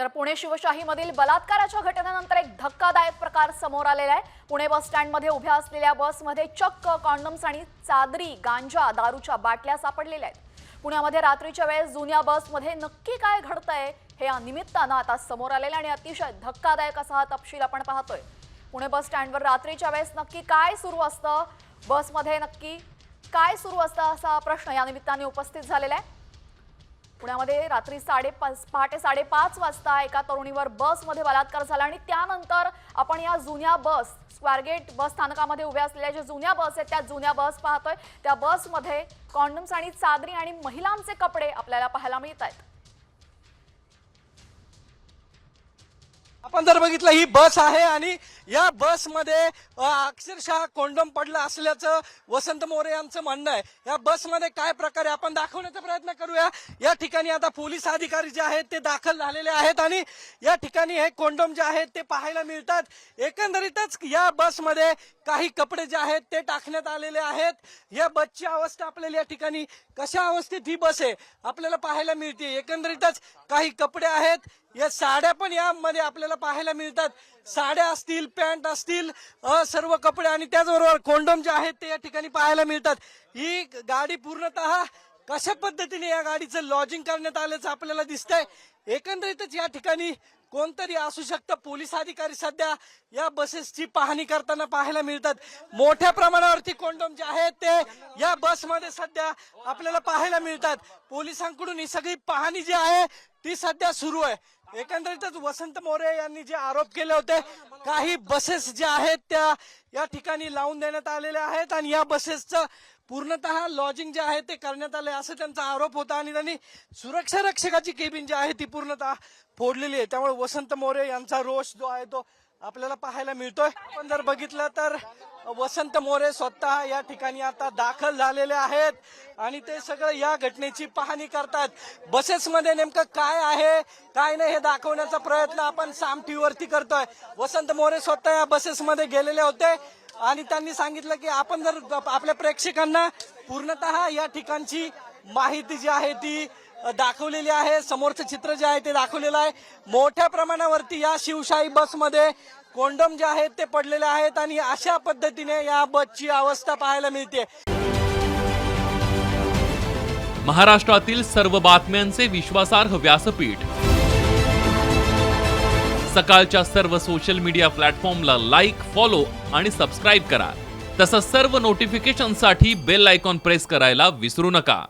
तर पुणे शिवशाहीमधील बलात्काराच्या घटनेनंतर एक धक्कादायक प्रकार समोर आलेला आहे. पुणे बस स्टँडमध्ये उभ्या असलेल्या बसमध्ये चक्क कॉन्डम्स आणि चादरी गांजा दारूच्या बाटल्या सापडलेल्या आहेत. पुण्यामध्ये रात्रीच्या वेळेस जुन्या बसमध्ये नक्की काय घडतंय हे या निमित्तानं आता समोर आलेलं आणि अतिशय धक्कादायक असा हा तपशील आपण पाहतोय. पुणे बस स्टँडवर रात्रीच्या वेळेस नक्की काय सुरू असतं? बसमध्ये नक्की काय सुरू असतं असा प्रश्न या निमित्ताने उपस्थित झालेला आहे. पुण्यामध्ये रात्री साडेपाच पहाटे साडेपाच वाजता एका तरुणीवर बसमध्ये बलात्कार झाला आणि त्यानंतर आपण या जुन्या बस स्वारगेट बस स्थानकामध्ये उभ्या असलेल्या ज्या जुन्या बस आहेत त्या जुन्या बस पाहतोय. त्या बसमध्ये कॉन्डम्स आणि चादरी आणि महिलांचे कपडे आपल्याला पाहायला मिळत आहेत आपण जर बघितलं ही बस आहे आणि या बसमध्ये अक्षरशः कोंडम पडलं असल्याचं वसंत मोरे यांचं म्हणणं आहे. या बसमध्ये काय प्रकारे आपण दाखवण्याचा प्रयत्न करूया? या ठिकाणी आता पोलीस अधिकारी जे आहेत ते दाखल झालेले आहेत आणि या ठिकाणी हे कोंडम जे आहेत ते पाहायला मिळतात. एकंदरीतच या बसमध्ये काही कपडे जे आहेत ते टाकण्यात आलेले आहेत. या बसची अवस्था आपल्याला या ठिकाणी कशा अवस्थेत ही बस आहे आपल्याला पाहायला मिळते. एकंदरीतच काही कपडे आहेत या साड्या पण यामध्ये आपल्याला पाहायला मिळतात. साड्या असतील पॅन्ट असतील सर्व कपडे आणि त्याचबरोबर कोंडम जे आहेत ते या ठिकाणी पाहायला मिळतात. ही गाडी पूर्णतः कशा पद्धतीने या गाडीचं लॉजिंग करण्यात आल्याचं आपल्याला दिसतंय? एकंदरीतच या ठिकाणी कोणतरी असू शकतं पोलीस अधिकारी सध्या या बसेसची पाहणी करताना पाहायला मिळतात. मोठ्या प्रमाणावरती कोंडम जे आहेत ते या बसमध्ये सध्या आपल्याला पाहायला मिळतात. पोलिसांकडून ही सगळी पाहणी जी आहे ती सध्या सुरू आहे. एकंदरीतच वसंत मोरे यांनी जे आरोप केले होते काही बसेस ज्या आहेत त्या या ठिकाणी लावून देण्यात आलेल्या आहेत आणि या बसेसचं पूर्णतः लॉजिंग जे आहे ते करण्यात आले असं त्यांचा आरोप होता आणि त्यांनी सुरक्षा रक्षकाची केबिन जी आहे ती पूर्णतः फोडलेली आहे. त्यामुळे वसंत मोरे यांचा रोष जो आहे तो आपल्याला पाहायला मिळतोय. आपण जर बघितलं तर वसंत मोरे स्वतः या ठिकाणी आता दाखल झालेले आहेत. आणि ते सगळं या घटनेची पाहणी करतात. बसेसमध्ये नेमकं काय आहे काय नाही हे दाखवण्याचा प्रयत्न आपण साम टीव्ही करतोय. वसंत मोरे स्वतः या बसेसमध्ये गेलेले होते. आणि त्यांनी सांगितलं की आपण जर आपल्या प्रेक्षकांना पूर्णतः या ठिकाणची माहिती जी आहे ती दाखवलेली आहे. समोरचं चित्र जे आहे ते दाखवलेलं आहे. मोठ्या प्रमाणावरती या शिवशाही बसमध्ये कोंडम जे आहेत ते पडलेले आहेत आणि अशा पद्धतीने या बसची अवस्था पाहायला मिळते. महाराष्ट्रातील सर्व बातम्यांचे विश्वासार्ह व्यासपीठ. सकाळच्या सर्व सोशल मीडिया प्लॅटफॉर्मला लाईक फॉलो आणि सबस्क्राईब करा. तसंच सर्व नोटिफिकेशनसाठी बेल आयकॉन प्रेस करायला विसरू नका.